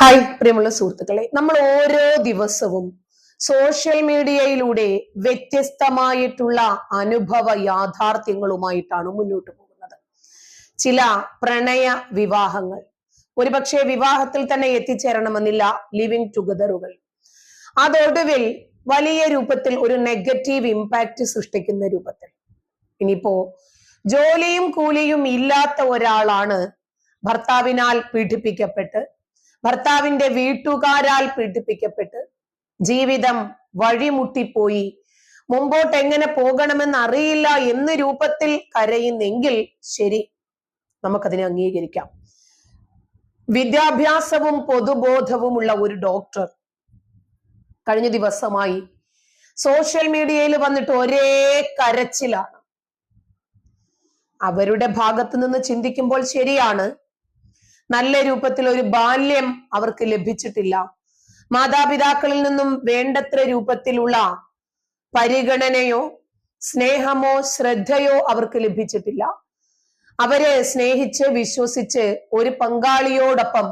Hi പ്രിയമുള്ള സുഹൃത്തുക്കളെ. നമ്മൾ ഓരോ ദിവസവും സോഷ്യൽ മീഡിയയിലൂടെ വ്യത്യസ്തമായിട്ടുള്ള അനുഭവ യാഥാർത്ഥ്യങ്ങളുമായിട്ടാണ് മുന്നോട്ട് പോകുന്നത്. ചില പ്രണയ വിവാഹങ്ങൾ. ഒരുപക്ഷെ വിവാഹത്തിൽ തന്നെ എത്തിച്ചേരണമെന്നില്ല ലിവിങ് ടുഗദറുകൾ അതൊടുവിൽ വലിയ രൂപത്തിൽ ഒരു നെഗറ്റീവ് ഇമ്പാക്റ്റ് സൃഷ്ടിക്കുന്ന രൂപത്തിൽ. ഇനിയിപ്പോ ജോലിയും കൂലിയും ഇല്ലാത്ത ഒരാളാണ് ഭർത്താവിനാൽ പീഡിപ്പിക്കപ്പെട്ട് ഭർത്താവിന്റെ വീട്ടുകാരാൽ പീഡിപ്പിക്കപ്പെട്ട് ജീവിതം വഴിമുട്ടിപ്പോയി. മുമ്പോട്ട് എങ്ങനെ പോകണമെന്ന് അറിയില്ല എന്ന രൂപത്തിൽ കരയുന്നെങ്കിൽ ശരി നമുക്കതിനെ അംഗീകരിക്കാം. വിദ്യാഭ്യാസവും പൊതുബോധവുമുള്ള ഒരു ഡോക്ടർ കഴിഞ്ഞ ദിവസമായി സോഷ്യൽ മീഡിയയിൽ വന്നിട്ട് ഒരേ കരച്ചിലാണ്. അവരുടെ ഭാഗത്ത് നിന്ന് ചിന്തിക്കുമ്പോൾ ശരിയാണ് നല്ല രൂപത്തിൽ ഒരു ബാല്യം അവർക്ക് ലഭിച്ചിട്ടില്ല. മാതാപിതാക്കളിൽ നിന്നും വേണ്ടത്ര രൂപത്തിലുള്ള പരിഗണനയോ സ്നേഹമോ ശ്രദ്ധയോ അവർക്ക് ലഭിച്ചിട്ടില്ല. അവരെ സ്നേഹിച്ച് വിശ്വസിച്ച് ഒരു പങ്കാളിയോടൊപ്പം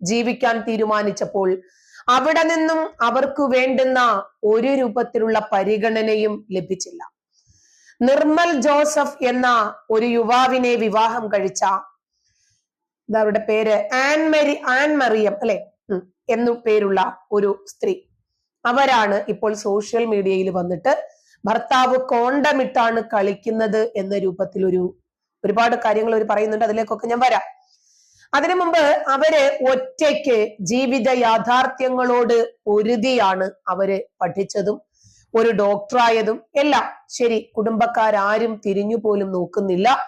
ജീവിക്കാൻ തീരുമാനിച്ചപ്പോൾ അവിടെ നിന്നും അവർക്ക് വേണ്ടുന്ന ഒരു രൂപത്തിലുള്ള പരിഗണനയും ലഭിച്ചില്ല. നിർമ്മൽ ജോസഫ് എന്ന ഒരു യുവാവിനെ വിവാഹം കഴിച്ച അവരുടെ പേര്. ആൻമരി ആൻമറിയം അല്ലെ? എന്നു പേരുള്ള ഒരു സ്ത്രീ. അവരാണ് ഇപ്പോൾ സോഷ്യൽ മീഡിയയിൽ വന്നിട്ട് ഭർത്താവ് കോണ്ടമിട്ടാണ് കളിക്കുന്നത് എന്ന രൂപത്തിൽ ഒരു ഒരുപാട് കാര്യങ്ങൾ അവർ പറയുന്നുണ്ട്. അതിലേക്കൊക്കെ ഞാൻ വരാം. അതിനു മുമ്പ് അവർ ഒറ്റയ്ക്ക് ജീവിത യാഥാർത്ഥ്യങ്ങളോട് പൊരുതിയാണ് അവർ പഠിച്ചതും ഒരു ഡോക്ടറായതും എല്ലാം. ശരി കുടുംബക്കാരും തിരിഞ്ഞു പോലും നോക്കുന്നില്ല.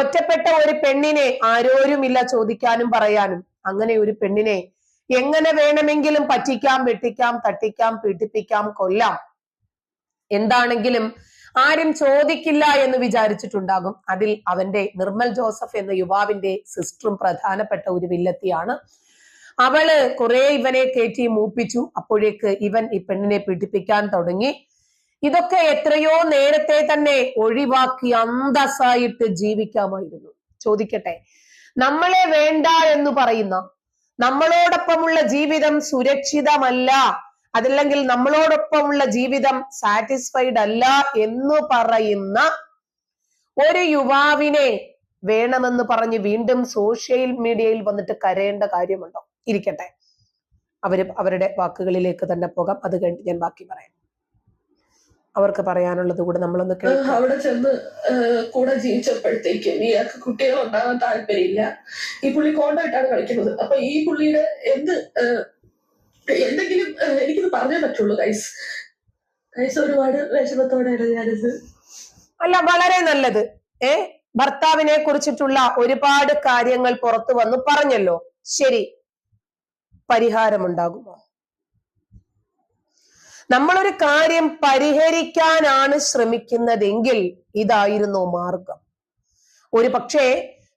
ഒറ്റപ്പെട്ട ഒരു പെണ്ണിനെ ആരോരുമില്ല ചോദിക്കാനും പറയാനും. അങ്ങനെ ഒരു പെണ്ണിനെ എങ്ങനെ വേണമെങ്കിലും പറ്റിക്കാം വെട്ടിക്കാം തട്ടിക്കാം പീഡിപ്പിക്കാം കൊല്ലാം. എന്താണെങ്കിലും ആരും ചോദിക്കില്ല എന്ന് വിചാരിച്ചിട്ടുണ്ടാകും. അതിൽ അവന്റെ നിർമ്മൽ ജോസഫ് എന്ന യുവാവിന്റെ സിസ്റ്ററും പ്രധാനപ്പെട്ട ഒരു വില്ലത്തിയാണ്. അവൾ കുറെ ഇവനെ കയറ്റി മൂപ്പിച്ചു. അപ്പോഴേക്ക് ഇവൻ ഈ പെണ്ണിനെ പീഡിപ്പിക്കാൻ തുടങ്ങി. ഇതൊക്കെ എത്രയോ നേരത്തെ തന്നെ ഒഴിവാക്കി അന്തസ്സായിട്ട് ജീവിക്കാമായിരുന്നു. ചോദിക്കട്ടെ നമ്മളെ വേണ്ട എന്ന് പറയുന്ന നമ്മളോടൊപ്പമുള്ള ജീവിതം സുരക്ഷിതമല്ല അതല്ലെങ്കിൽ നമ്മളോടൊപ്പമുള്ള ജീവിതം സാറ്റിസ്ഫൈഡ് അല്ല എന്ന് പറയുന്ന ഒരു യുവാവിനെ വേണമെന്ന് പറഞ്ഞ് വീണ്ടും സോഷ്യൽ മീഡിയയിൽ വന്നിട്ട് കരയേണ്ട കാര്യമുണ്ടോ? ഇരിക്കട്ടെ. അവർ അവരുടെ വാക്കുകളിലേക്ക് തന്നെ പോകാം. അത് കഴിഞ്ഞ് ഞാൻ ബാക്കി പറയാം. അവർക്ക് പറയാനുള്ളത് കൂടെ നമ്മളൊന്ന് അവിടെ ചെന്ന് കൂടെ ജീവിച്ചപ്പോഴത്തേക്കും ഇയാൾക്ക് കുട്ടികൾ ഉണ്ടാകാൻ താല്പര്യമില്ല. ഈ പുള്ളി കോണ്ടായിട്ടാണ് കളിക്കുന്നത്. അപ്പൊ ഈ പുള്ളിയുടെ എന്ത് എന്തെങ്കിലും എനിക്കിത് പറഞ്ഞേ പറ്റുള്ളൂ കൈസ് കൈസ് ഒരുപാട് വിഷമത്തോടെയാണ് ഞാനിത്. അല്ല വളരെ നല്ലത്. ഏ ഭർത്താവിനെ കുറിച്ചിട്ടുള്ള ഒരുപാട് കാര്യങ്ങൾ പുറത്തു വന്നു പറഞ്ഞല്ലോ. ശരി പരിഹാരമുണ്ടാകുമോ? നമ്മളൊരു കാര്യം പരിഹരിക്കാനാണ് ശ്രമിക്കുന്നതെങ്കിൽ ഇതായിരുന്നു മാർഗം. ഒരു പക്ഷേ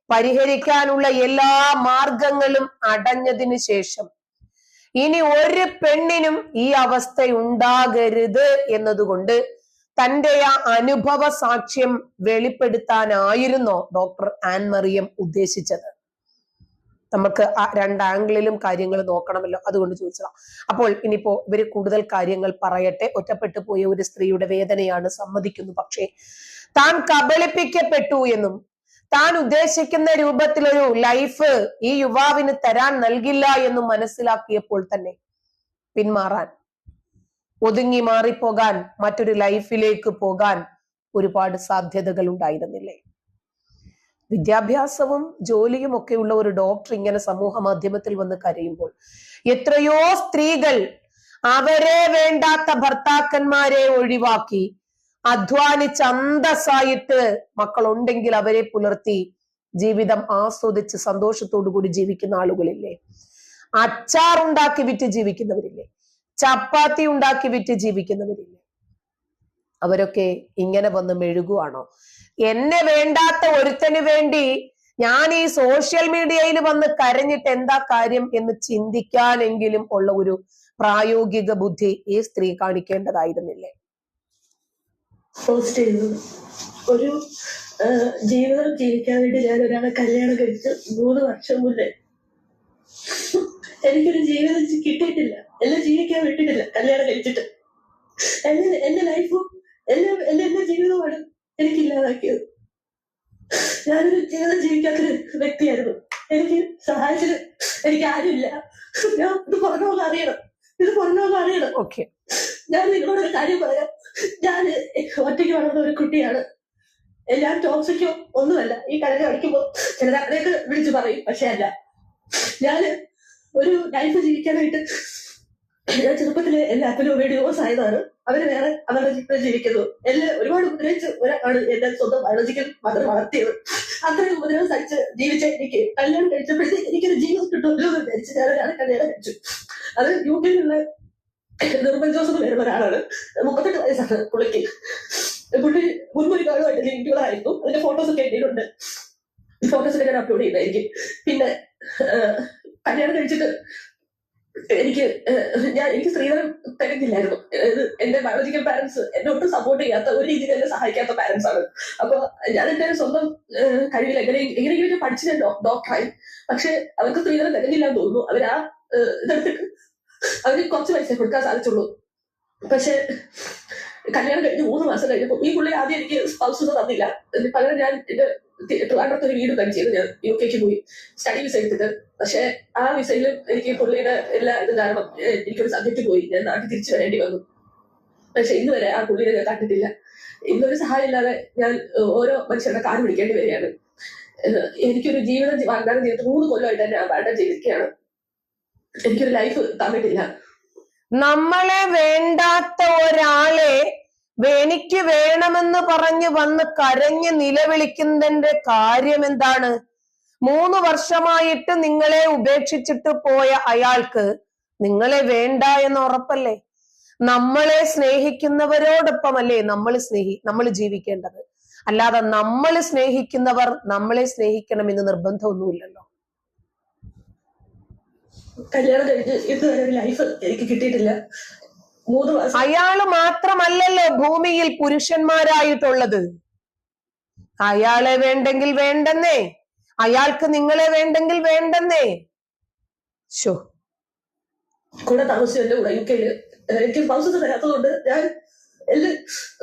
പരിഹരിക്കാനുള്ള എല്ലാ മാർഗങ്ങളും അടഞ്ഞതിനു ശേഷം ഇനി ഒരു പെണ്ണിനും ഈ അവസ്ഥ ഉണ്ടാകരുത് എന്നതുകൊണ്ട് തന്റെ ആ അനുഭവ സാക്ഷ്യം വെളിപ്പെടുത്താനായിരുന്നോ ഡോക്ടർ ആൻ മറിയം ഉദ്ദേശിച്ചത്. നമുക്ക് ആ രണ്ട് ആംഗിളിലും കാര്യങ്ങൾ നോക്കണമല്ലോ. അതുകൊണ്ട് ചോദിച്ചതാ. അപ്പോൾ ഇനിയിപ്പോ ഇവർ കൂടുതൽ കാര്യങ്ങൾ പറയട്ടെ. ഒറ്റപ്പെട്ടു പോയ ഒരു സ്ത്രീയുടെ വേദനയാണ് സമ്മതിക്കുന്നു. പക്ഷേ താൻ കബളിപ്പിക്കപ്പെട്ടു എന്നും താൻ ഉദ്ദേശിക്കുന്ന രൂപത്തിലൊരു ലൈഫ് ഈ യുവാവിന് തരാൻ നൽകില്ല എന്നും മനസ്സിലാക്കിയപ്പോൾ തന്നെ പിന്മാറാൻ ഒതുങ്ങി മാറിപ്പോകാൻ മറ്റൊരു ലൈഫിലേക്ക് പോകാൻ ഒരുപാട് സാധ്യതകൾ ഉണ്ടായിരുന്നില്ലേ? വിദ്യാഭ്യാസവും ജോലിയും ഒക്കെ ഉള്ള ഒരു ഡോക്ടർ ഇങ്ങനെ സമൂഹ മാധ്യമത്തിൽ വന്ന് കരയുമ്പോൾ എത്രയോ സ്ത്രീകൾ അവരെ വേണ്ടാത്ത ഭർത്താക്കന്മാരെ ഒഴിവാക്കി അധ്വാനിച്ച് അന്തസ്സായിട്ട് മക്കളുണ്ടെങ്കിൽ അവരെ പുലർത്തി ജീവിതം ആസ്വദിച്ച് സന്തോഷത്തോടു കൂടി ജീവിക്കുന്ന ആളുകളില്ലേ? അച്ചാർ ഉണ്ടാക്കി വിറ്റ് ജീവിക്കുന്നവരില്ലേ? ചപ്പാത്തി ഉണ്ടാക്കി വിറ്റ് ജീവിക്കുന്നവരില്ലേ? അവരൊക്കെ ഇങ്ങനെ വന്ന് മെഴുകുവാണോ? എന്നെ വേണ്ടാത്ത ഒരുത്തന് വേണ്ടി ഞാൻ ഈ സോഷ്യൽ മീഡിയയിൽ വന്ന് കരഞ്ഞിട്ട് എന്താ കാര്യം എന്ന് ചിന്തിക്കാനെങ്കിലും ഉള്ള ഒരു പ്രായോഗിക ബുദ്ധി ഈ സ്ത്രീ കാണിക്കേണ്ടതായിരുന്നില്ലേ? പോസ്റ്റ് ഒരു ജീവിതം ജീവിക്കാൻ വേണ്ടി ഞാൻ ഒരാളെ കല്യാണം കഴിച്ച് മൂന്ന് വർഷം മുന്നേ എനിക്കൊരു ജീവിതം കിട്ടിയിട്ടില്ല. എന്നെ ജീവിക്കാൻ വിട്ടിട്ടില്ല കല്യാണം കഴിച്ചിട്ട്. എന്നെ എന്റെ ലൈഫും എന്റെ എന്റെ എന്റെ എനിക്ക് ഇല്ലാതാക്കിയത്. ഞാനൊരു ജീവിതം ജീവിക്കാത്തൊരു വ്യക്തിയായിരുന്നു. എനിക്ക് സഹായിച്ചത് എനിക്ക് ആരുമില്ല. ഞാൻ ഇത് പറഞ്ഞോന്ന് അറിയണം. ഇത് പറഞ്ഞോന്ന് അറിയണം. ഓക്കെ ഞാൻ നിങ്ങളോട് ഒരു കാര്യം പറയാം. ഞാൻ ഒറ്റയ്ക്ക് വളർന്ന ഒരു കുട്ടിയാണ്. എല്ലാം ടോക്സിക്കോ ഒന്നുമല്ല. ഈ കടലിൽ അടിക്കുമ്പോ ചില അങ്ങനെയൊക്കെ വിളിച്ചു പറയും പക്ഷെ അല്ല. ഞാൻ ഒരു ലൈഫ് ജീവിക്കാനായിട്ട് ഞാൻ ചെറുപ്പത്തിലെ എല്ലാ അപ്പനും അമ്മയും ഡിവോഴ്സ് ആയതാണ് അവർ വേറെ അവരുടെ ജീവിതം ജീവിക്കുന്നു. എന്നെ ഒരുപാട് ഉപദ്രവിച്ച് ഒരാളാണ് എന്റെ സ്വന്തം ബയോളജിക്കൽ മദർ വളർത്തിയത്. അത്രയും ഉപദ്രവം സഹിച്ച് ജീവിച്ച എനിക്ക്. കല്യാണം കഴിച്ചപ്പോഴത്തേക്ക് എനിക്കൊരു ജീവിതം കിട്ടുമല്ലോ എന്ന് വിചാരിച്ച് ഞാൻ ഒരാളെ കല്യാണം കഴിച്ചു. അത് യു കെയിലുള്ള നിർമ്മൽ ജോസ് എന്ന് പേരുള്ള ഒരാളാണ്. മുപ്പത്തെട്ട് വയസ്സാണ് പുള്ളിക്ക്. പുള്ളി മുൻപ് കാലമായിട്ട് ലിങ്കുകളായിരുന്നു അതിന്റെ ഫോട്ടോസ് ഒക്കെ എഴുതിയിട്ടുണ്ട് ഫോട്ടോസ് ഒക്കെ ഞാൻ അപ്ലോഡ് ചെയ്യുന്നതായിരിക്കും പിന്നെ കല്യാണം കഴിച്ചിട്ട് എനിക്ക് ഞാൻ എനിക്ക് സ്ത്രീധനം തികഞ്ഞില്ലായിരുന്നു. എന്റെ ബയോളജിക്കൽ പാരന്റ്സ് എന്നെ ഒട്ടും സപ്പോർട്ട് ചെയ്യാത്ത ഒരു രീതിയിൽ എന്നെ സഹായിക്കാത്ത പാരന്റ്സ് ആണ്. അപ്പൊ ഞാൻ എന്റെ സ്വന്തം കഴിവിൽ എങ്ങനെ എങ്ങനെയെങ്കിലും പഠിച്ചു ഡോക്ടറായി പക്ഷെ അവർക്ക് സ്ത്രീധനം തികഞ്ഞില്ല എന്ന് തോന്നുന്നു. അവർ ആ അവർ കുറച്ച് പൈസ കൊടുക്കാൻ സാധിച്ചുള്ളൂ. പക്ഷെ കല്യാണം കഴിഞ്ഞ് മൂന്ന് മാസം കഴിഞ്ഞപ്പോ ഈ പുള്ളി ആദ്യം എനിക്ക് സ്പൗസ് തന്നില്ല. പകരം ഞാൻ എന്റെ ട്രിവാൻഡ്രത്ത് ഒരു വീട് കഴിച്ചിരുന്നു ഞാൻ യു കെക്ക് പോയി. സ്റ്റഡി വിസ എടുത്തിട്ട്. പക്ഷെ ആ വിസയിൽ എനിക്ക് പുള്ളിയുടെ എല്ലാ ഇത് കാരണം എനിക്കൊരു സബ്ജക്ട് പോയി. ഞാൻ നാട്ടിൽ തിരിച്ചു വരേണ്ടി വന്നു. പക്ഷെ ഇന്ന് വരെ ആ പുള്ളിനെ ഞാൻ കണ്ടിട്ടില്ല. ഇന്നൊരു സഹായം ഇല്ലാതെ ഞാൻ ഓരോ മനുഷ്യരുടെ കാൽ പിടിക്കേണ്ടി വരികയാണ്. എനിക്കൊരു ജീവിതം വാഗ്ദാനം ചെയ്തിട്ട് മൂന്ന് കൊല്ലമായിട്ട് തന്നെ വാഗ്ദാനം ചെയ്തിരിക്കുകയാണ്. എനിക്കൊരു ലൈഫ് തന്നിട്ടില്ല. നമ്മളെ വേണ്ടാത്ത ഒരാളെ എനിക്ക് വേണമെന്ന് പറഞ്ഞ് വന്ന് കരഞ്ഞ് നിലവിളിക്കുന്നതിന്റെ കാര്യം എന്താണ്? മൂന്ന് വർഷമായിട്ട് നിങ്ങളെ ഉപേക്ഷിച്ചിട്ട് പോയ അയാൾക്ക് നിങ്ങളെ വേണ്ട എന്ന് ഉറപ്പല്ലേ? നമ്മളെ സ്നേഹിക്കുന്നവരോടൊപ്പമല്ലേ നമ്മൾ സ്നേഹി നമ്മൾ ജീവിക്കേണ്ടത്? അല്ലാതെ നമ്മൾ സ്നേഹിക്കുന്നവർ നമ്മളെ സ്നേഹിക്കണമെന്ന് നിർബന്ധമൊന്നുമില്ലല്ലോ. കല്യാണം കഴിഞ്ഞ് ഇതുവരെ ലൈഫ് എനിക്ക് കിട്ടിയിട്ടില്ല. മൂന്ന് അയാൾ മാത്രമല്ലല്ലോ ഭൂമിയിൽ പുരുഷന്മാരായിട്ടുള്ളത്. അയാളെ വേണ്ടെങ്കിൽ വേണ്ടെന്നേ. അയാൾക്ക് നിങ്ങളെ വേണ്ടെങ്കിൽ വേണ്ടെന്നേ. ശോ കൂടെ താമസിച്ചു എന്റെ കൂടെ യു കെയിൽ എനിക്ക് ഹൗസസ് തരാത്തതുകൊണ്ട് ഞാൻ എന്റെ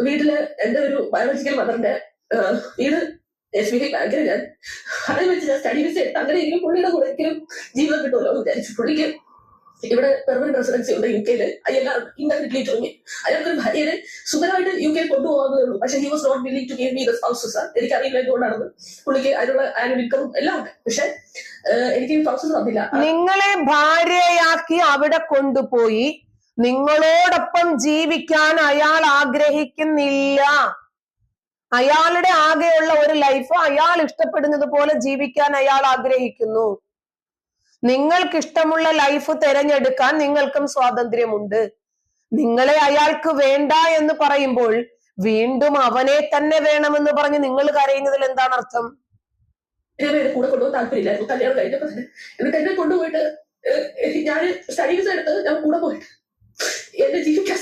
വീട്ടിൽ എന്റെ ഒരു ബയോളജിക്കൽ മദറിന്റെ വീട് എസ് ബി ഐ ബാങ്കിൽ ഞാൻ അവിടെ വെച്ച് ഞാൻ സ്റ്റഡി വിസ എടുത്ത് അങ്ങനെയെങ്കിലും പുള്ളിയുടെ കൂടെ എങ്കിലും ജീവിതം കിട്ടുമല്ലോ എന്ന് വിചാരിച്ചു. പുള്ളിക്ക് ഇവിടെ പെർമനന്റ് റെസിഡൻസി ഉണ്ട് യു കെയിൽ അയ്യെല്ലാം ഇൻഡെഫിനിറ്റ്ലി തുടങ്ങി. അയാൾക്കൊരു ഭാര്യയെ സുഖമായിട്ട് യു കെയിൽ കൊണ്ടുപോകാവുന്നതേ ഉള്ളൂ. പക്ഷെ he was not willing to give me the spouses എനിക്ക് അറിയില്ല എന്തുകൊണ്ടാണ് പുള്ളിക്ക് അതിനുള്ള ആനുവൽ എല്ലാം ഉണ്ട്. പക്ഷെ എനിക്ക് സ്പൗസസ് തന്നില്ല. നിങ്ങളെ ഭാര്യയാക്കി അവിടെ കൊണ്ടുപോയി. നിങ്ങളോടൊപ്പം ജീവിക്കാൻ അയാൾ ആഗ്രഹിക്കുന്നില്ല. അയാളുടെ ആകെയുള്ള ഒരു ലൈഫ് അയാൾ ഇഷ്ടപ്പെടുന്നത് പോലെ ജീവിക്കാൻ അയാൾ ആഗ്രഹിക്കുന്നു. നിങ്ങൾക്ക് ഇഷ്ടമുള്ള ലൈഫ് തിരഞ്ഞെടുക്കാൻ നിങ്ങൾക്കും സ്വാതന്ത്ര്യമുണ്ട്. നിങ്ങളെ അയാൾക്ക് വേണ്ട എന്ന് പറയുമ്പോൾ വീണ്ടും അവനെ തന്നെ വേണമെന്ന് പറഞ്ഞ് നിങ്ങൾ കരയുന്നതിൽ എന്താണ് അർത്ഥം? കൊണ്ടുപോയിട്ട് ഞാൻ സ്റ്റഡീസ് എടുത്ത് ഞാൻ കൂടെ ജീവിക്കാൻ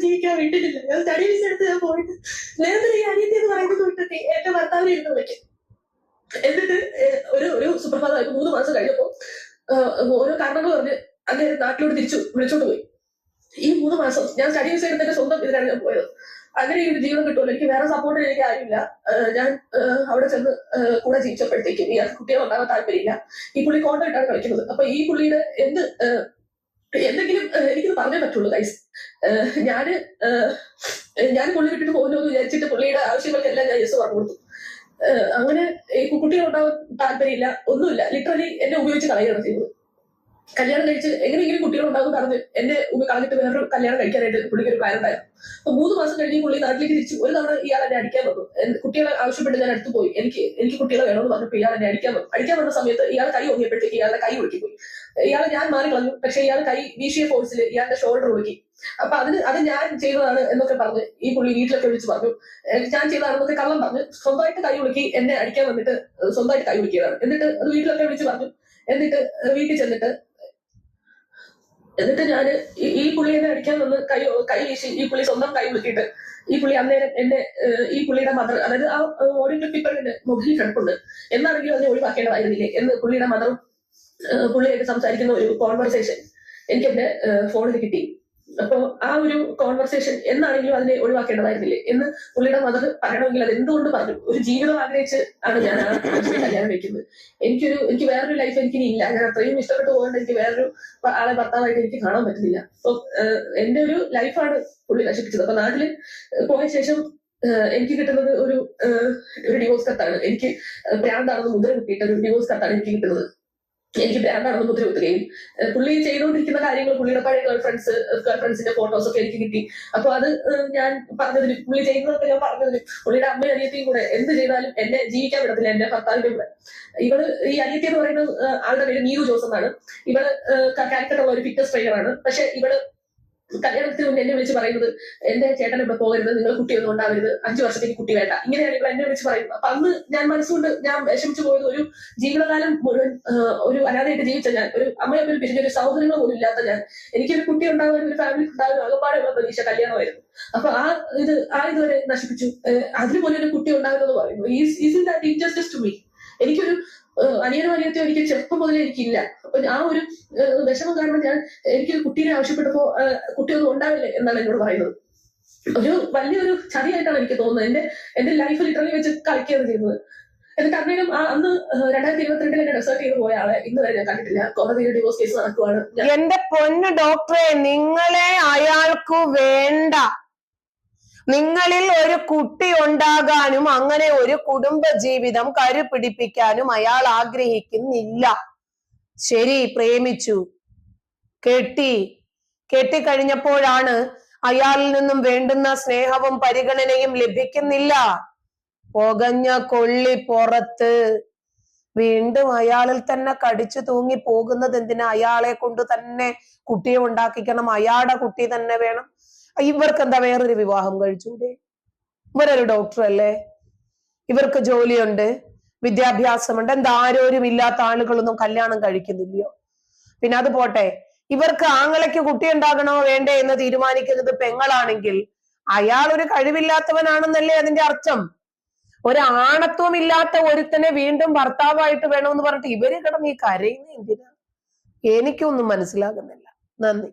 ജീവിക്കാൻ ജീവിക്കാൻ ഞാൻ സ്റ്റഡീസ് എടുത്ത് ഞാൻ പോയിട്ട് നേരത്തെ എന്ന് പറയുന്നത് വിട്ടിട്ട് എന്റെ ഭർത്താവിനെ എന്നിട്ട് ഒരു ഒരു സുപ്രഭാതമായിട്ട് മൂന്ന് മാസം കഴിഞ്ഞപ്പോ ഓരോ കാരണങ്ങൾ പറഞ്ഞ് അദ്ദേഹം നാട്ടിലോട്ട് തിരിച്ചു വിളിച്ചോണ്ട് പോയി. ഈ മൂന്ന് മാസം ഞാൻ സ്റ്റഡി വിസ എടുത്ത് സ്വന്തം ഇതിനാണ് ഞാൻ പോയത്. അങ്ങനെ ഒരു ജീവൻ കിട്ടുമല്ലോ എനിക്ക് വേറെ സപ്പോർട്ട് എനിക്ക് ആരുമില്ല. ഞാൻ അവിടെ ചെന്ന് കൂടെ ജീവിച്ചപ്പോഴത്തേക്കും ഈ കുട്ടികൾ ഉണ്ടാകാൻ താല്പര്യമില്ല. ഈ പുള്ളി കോണ്ടായിട്ടാണ് കളിക്കുന്നത്. അപ്പൊ ഈ പുള്ളിയുടെ എന്ത് എന്തെങ്കിലും എനിക്ക് പറഞ്ഞേ പറ്റുള്ളൂ ഗൈസ് ഞാൻ ഞാൻ പുള്ളി വിട്ടിട്ട് പോകുന്നു എന്ന് വിചാരിച്ചിട്ട് പുള്ളിയുടെ ആവശ്യങ്ങൾക്കെല്ലാം ഞാൻ യെസ് പറഞ്ഞു കൊടുത്തു. അങ്ങനെ ഉണ്ടാകാൻ താല്പര്യമില്ല ഒന്നുമില്ല. ലിറ്ററലി എന്നെ ഉപയോഗിച്ച് കളയുകയാണ് ചെയ്യുന്നത്. കല്യാണം കഴിച്ച് എങ്ങനെയെങ്കിലും കുട്ടികൾ ഉണ്ടാകും പറഞ്ഞ് എന്നെ ഉമ്മ കളഞ്ഞിട്ട് വേറൊരു കല്യാണം കഴിക്കാനായിട്ട് പുള്ളിക്ക് ഒരു പ്ലാൻ ഉണ്ടായിരുന്നു. അപ്പൊ മൂന്ന് മാസം കഴിഞ്ഞ് പുള്ളി നാട്ടിലേക്ക് തിരിച്ചു ഒരു തവണ ഇയാൾ എന്നെ അടിക്കാൻ വന്നു. കുട്ടികളെ ആവശ്യപ്പെട്ട് ഞാൻ അടുത്ത് പോയി. എനിക്ക് എനിക്ക് കുട്ടികളെ വേണമെന്ന് പറഞ്ഞപ്പോൾ ഇയാൾ എന്നെ അടിക്കാൻ വന്നു. അടിക്കാൻ വന്ന സമയത്ത് ഇയാൾ കൈ ഒങ്ങിയപ്പോഴത്തേക്ക് ഇയാളുടെ കൈ ഒഴുക്കി പോയി ഇയാളെ ഞാൻ മാറി കളഞ്ഞു. പക്ഷെ ഇയാൾ കൈ വീശിയ ഫോഴ്സിൽ ഇയാളുടെ ഷോൾഡർ ഒഴുക്കി അപ്പൊ അതിന് അത് ഞാൻ ചെയ്തതാണ് എന്നൊക്കെ പറഞ്ഞ് ഈ പുള്ളി വീട്ടിലൊക്കെ വിളിച്ച് പറഞ്ഞു. ഞാൻ ചെയ്തതാണെന്നൊക്കെ കള്ളം പറഞ്ഞു സ്വന്തമായിട്ട് കൈ ഒഴുക്കി എന്നെ അടിക്കാൻ വന്നിട്ട് സ്വന്തമായിട്ട് കൈ ഒഴുക്കിയതാണ് എന്നിട്ട് അത് വീട്ടിലൊക്കെ വിളിച്ച് പറഞ്ഞു. എന്നിട്ട് വീട്ടിൽ ചെന്നിട്ട് എന്നിട്ട് ഞാൻ ഈ പുള്ളിയെ അടിക്കാൻ വന്ന് കൈ കൈ വീശി ഈ പുള്ളി സ്വന്തം കൈ വിളിക്കിട്ട് ഈ പുള്ളി അന്നേരം എന്റെ ഈ പുള്ളിയുടെ മദർ അതായത് ആ ഓഡിയോ ക്ലിപ്പ് ഇപ്പോൾ കിടപ്പുണ്ട്. എന്നാണെങ്കിലും അതിനെ ഒഴിവാക്കേണ്ടതായിരുന്നില്ലേ എന്ന് പുള്ളിയുടെ മദറും പുള്ളിയായിട്ട് സംസാരിക്കുന്ന ഒരു കോൺവെർസേഷൻ എനിക്ക് എന്റെ ഫോണിൽ കിട്ടി. അപ്പൊ ആ ഒരു കോൺവെർസേഷൻ എന്നാണെങ്കിലും അതിനെ ഒഴിവാക്കേണ്ടതായിരുന്നില്ലേ? എന്ന് പുള്ളിയുടെ മദർ പറയണമെങ്കിൽ അത് എന്തുകൊണ്ട് പറഞ്ഞു? ഒരു ജീവിതം ആഗ്രഹിച്ച് ആണ് ഞാൻ കല്യാണം വെക്കുന്നത് എനിക്കൊരു എനിക്ക് വേറൊരു ലൈഫ് എനിക്ക് ഇല്ല. ഞാൻ അത്രയും ഇഷ്ടപ്പെട്ടു പോകേണ്ട എനിക്ക് വേറൊരു ആളെ ഭർത്താവായിട്ട് എനിക്ക് കാണാൻ പറ്റുന്നില്ല. അപ്പൊ എന്റെ ഒരു ലൈഫാണ് പുള്ളി നശിപ്പിച്ചത്. അപ്പൊ നാട്ടിൽ പോയ ശേഷം എനിക്ക് കിട്ടുന്നത് ഒരു ഒരു ഡിവോഴ്സ് കത്താണ് എനിക്ക് ഭ്രാന്താണെന്ന് മുദ്ര കിട്ടിയിട്ട് ഒരു ഡിവോഴ്സ് കത്താണ് എനിക്ക് കിട്ടുന്നത്. എനിക്ക് ഭ്രാന്താണെന്ന് മുദ്ര കുത്തുകയും പുള്ളി ചെയ്തുകൊണ്ടിരിക്കുന്ന കാര്യങ്ങൾ പുള്ളിയുടെ പഴയ ഗേൾ ഫ്രണ്ട്സ് ഗേൾ ഫ്രണ്ട്സിന്റെ ഫോട്ടോസ് ഒക്കെ എനിക്ക് കിട്ടി. അപ്പൊ അത് ഞാൻ പറഞ്ഞതിന് പുള്ളി ചെയ്യുന്നതൊക്കെ ഞാൻ പറഞ്ഞതിന് പുള്ളിയുടെ അമ്മയും അനിയത്തിയും കൂടെ എന്ത് ചെയ്താലും എന്നെ ജീവിക്കാൻ വിടത്തില്ല എന്റെ ഭർത്താവിന്റെ കൂടെ. ഇവൾ ഈ അനിയത്തി എന്ന് പറയുന്ന ആളുടെ പേര് നീരു ജോസ് എന്നാണ്. ഇവൾ കാലിക്കറ്റുള്ള ഒരു ഫിറ്റ്നസ് ട്രെയിനർ ആണ്. പക്ഷെ ഇവൾ കല്യാണത്തിന് മുന്നേ എന്നെ വിളിച്ച് പറയുന്നത് എന്റെ ചേട്ടൻ ഇവിടെ പോകരുത്? നിങ്ങൾ കുട്ടിയൊന്നും ഉണ്ടാവരുത്. അഞ്ചു വർഷത്തേക്ക് കുട്ടി വേണ്ട. ഇങ്ങനെയാണ് ഇവൾ എന്നെ വിളിച്ച് പറയുന്നത്. അപ്പൊ അന്ന് ഞാൻ മനസ്സുകൊണ്ട് ഞാൻ വിഷമിച്ചു പോയത് ഒരു ജീവിതകാലം മുഴുവൻ ഒരു അനാഥയായിട്ട് ജീവിച്ച ഞാൻ ഒരു അമ്മയെ ഒരു പിരിഞ്ഞ ഒരു സൗഹൃദങ്ങൾ പോലും ഇല്ലാത്ത ഞാൻ. എനിക്കൊരു കുട്ടി ഉണ്ടാകാൻ ഒരു ഫാമിലി ഉണ്ടാകാൻ അകപ്പാടുള്ള പ്രതീക്ഷ കല്യാണമായിരുന്നു. അപ്പൊ ആ ഇത് ആ ഇതുവരെ നശിപ്പിച്ചു. അതിനുപോലെ അതിന് പോലെ ഒരു കുട്ടി ഉണ്ടാകുന്നത് പറയുന്നു. Is that injustice to me എനിക്കൊരു അനിയനോ അനിയത്തിയോ എനിക്ക് ചെറുപ്പം മുതലേ എനിക്കില്ല. ആ ഒരു വിഷമം കാരണം ഞാൻ എനിക്ക് കുട്ടീനെ ആവശ്യപ്പെട്ടപ്പോ കുട്ടിയൊന്നും ഉണ്ടാവില്ലേ എന്നാണ് എന്നോട് പറയുന്നത്. ഒരു വലിയൊരു ചതിയായിട്ടാണ് എനിക്ക് തോന്നുന്നത്. എന്റെ എന്റെ ലൈഫ് ലിറ്ററലി വെച്ച് കളിക്കുകയാണ് ചെയ്യുന്നത്. എന്നിട്ട് അന്നേരം അന്ന് രണ്ടായിരത്തി ഇരുപത്തിരണ്ടിൽ എന്നെ ഡെസേർട്ട് ചെയ്ത് പോയ ആളെ ഇന്ന് വരെ ഞാൻ കണ്ടിട്ടില്ല. കോടതിയിൽ ഡിവോഴ്സ് കേസ് നടക്കുവാണ്. എന്റെ പൊന്ന് ഡോക്ടറെ നിങ്ങളെ അയാൾക്ക് വേണ്ട. നിങ്ങളിൽ ഒരു കുട്ടി ഉണ്ടാകാനും അങ്ങനെ ഒരു കുടുംബ ജീവിതം കരുപിടിപ്പിക്കാനും അയാൾ ആഗ്രഹിക്കുന്നില്ല. ശരി പ്രേമിച്ചു. കെട്ടി. കെട്ടിക്കഴിഞ്ഞപ്പോഴാണ് അയാളിൽ നിന്നും വേണ്ടുന്ന സ്നേഹവും പരിഗണനയും ലഭിക്കുന്നില്ല. പുകഞ്ഞ കൊള്ളി പുറത്ത്. വീണ്ടും അയാളിൽ തന്നെ കടിച്ചു തൂങ്ങി പോകുന്നത് എന്തിനാ? അയാളെ കൊണ്ട് തന്നെ കുട്ടിയെ ഉണ്ടാക്കിക്കണം. അയാളുടെ കുട്ടി തന്നെ വേണം. ഇവർക്ക് എന്താ വേറൊരു വിവാഹം കഴിച്ചൂടെ? ഇവരൊരു ഡോക്ടർ അല്ലേ? ഇവർക്ക് ജോലിയുണ്ട് വിദ്യാഭ്യാസമുണ്ട് എന്താ ആരോരും ഇല്ലാത്ത ആളുകളൊന്നും കല്യാണം കഴിക്കുന്നില്ലയോ? പിന്നെ അത് പോട്ടെ ഇവർക്ക് ആങ്ങളയ്ക്ക് കുട്ടി ഉണ്ടാകണോ വേണ്ടേ എന്ന് തീരുമാനിക്കുന്നത് പെങ്ങളാണെങ്കിൽ അയാൾ ഒരു കഴിവില്ലാത്തവനാണെന്നല്ലേ അതിന്റെ അർത്ഥം? ഒരു ആണത്വം ഇല്ലാത്ത ഒരുത്തനെ വീണ്ടും ഭർത്താവായിട്ട് വേണമെന്ന് പറഞ്ഞിട്ട് ഇവർ കിടന്ന് ഈ കരയുന്ന എന്തിനാ? എനിക്കൊന്നും മനസ്സിലാകുന്നില്ല. നന്ദി.